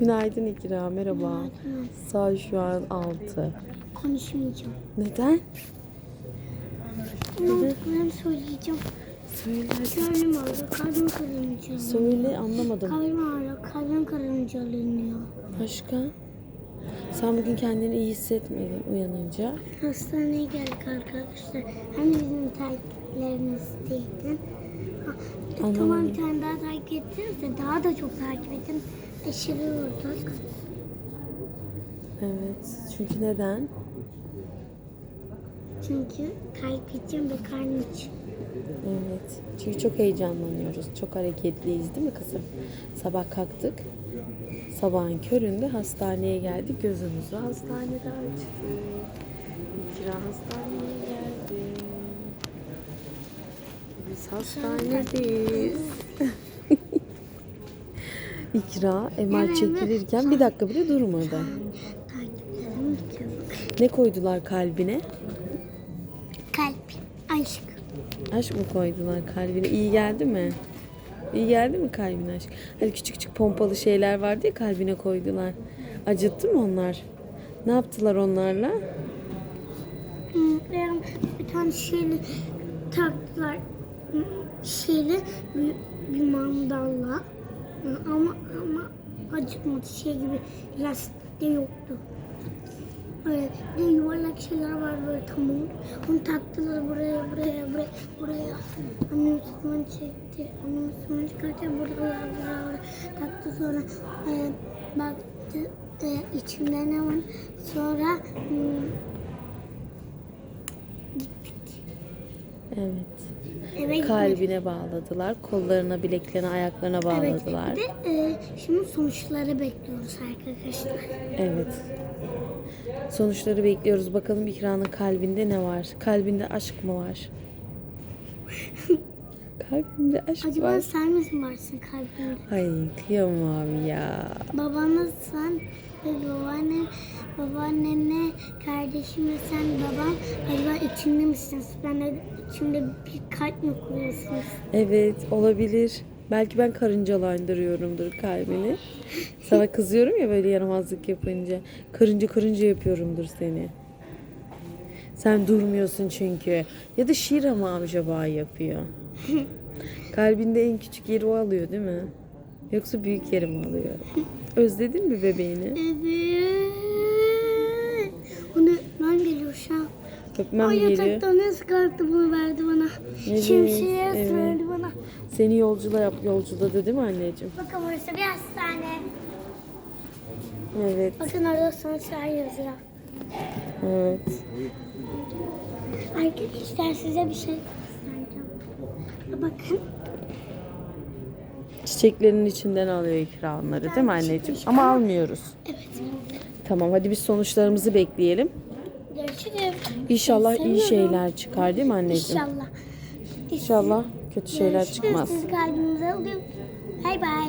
Günaydın İkra, merhaba. Saat şu an 6. Konuşmayacağım. Neden? Ben söyleyeceğim. Söyle. Karnım ağrıyor, kalbim karıncalanıyor. Söyle anlamadım. Kalbim ağrıyor, kalbim karıncalanıyor. Başka? Sen bugün kendini iyi hissetmedin uyanınca. Hastaneye geldik arkadaşlar. Hani bizim takiplerimizdeydi. Anlamadım. tamam bir tane daha takip ettiniz de daha da çok takip edin. Aşırı vurduk. Evet. Çünkü neden? Çünkü kalp için ve karnım için. Evet. Çünkü çok heyecanlanıyoruz. Çok hareketliyiz değil mi kızım? Sabah kalktık. Sabahın köründe hastaneye geldik. Gözümüzü hastanede açtık. İkra hastaneye geldi. Hastanedeyiz. İkra MR çekilirken bir dakika bile durmadı. Ne koydular kalbine? Kalp, aşk. Aşk mı koydular kalbine? İyi geldi mi? İyi geldi mi kalbine aşk? Hani küçük küçük pompalı şeyler vardı ya kalbine koydular. Acıttı mı onlar? Ne yaptılar onlarla? Hmm, bir tane şeyle taktılar. Şeyle bir, bir mandalla. Ama ama acıtmadı şey gibi lastik de yoktu. Böyle bir yuvarlak şeyler var böyle tamam. Onu taktılar buraya buraya buraya buraya. Annem sıkman çekti. Annem sıkman çıkartıyor buralar buralar buralar. Taktı sonra e, baktı e, içinde ne var. Sonra hmm, Evet. eve gitmedi. Kalbine bağladılar. Kollarına, bileklerine, ayaklarına Evet. bağladılar. Bir de e, şimdi sonuçları bekliyoruz arkadaşlar. Evet. Sonuçları bekliyoruz. Bakalım İkra'nın kalbinde ne var? Kalbinde aşk mı var? Kalbinde aşk Acaba var. sen misin varsın kalbinde? Ay kıyamam ya. Babana sen ve babaanne, babaannenle kardeşimle sen baban acaba içinde misiniz? Ben de içimde bir kalp mi kuruyorsunuz? Evet olabilir. Belki ben karıncalandırıyorumdur kalbini. Sana kızıyorum ya böyle yaramazlık yapınca. Karınca karınca yapıyorumdur seni. Sen durmuyorsun çünkü. Ya da Şira mı acaba yapıyor? Kalbinde en küçük yeri o alıyor değil mi? Yoksa büyük yeri mi alıyor? Özledin mi bebeğini? Evet. Onu ben geliyor şu an. Öpmem o yataktan nasıl kalktı bunu verdi bana. Evet, Şemsiye evet. verdi bana. Seni yolcula yap yolculadı değil mi anneciğim? Bakın burası bir hastane. Evet. Bakın orada sonuçlar yazıyor. Evet. Arkadaşlar size bir şey göstereceğim. Bakın. Çiçeklerin içinden alıyor ikramları değil mi anneciğim? Ama almıyoruz. Evet. Tamam hadi biz sonuçlarımızı bekleyelim. İnşallah iyi Seviyorum. şeyler çıkar değil mi anneciğim? İnşallah. İnşallah kötü şeyler çıkmaz. Siz kalbinize alıyorsunuz. Bay bay.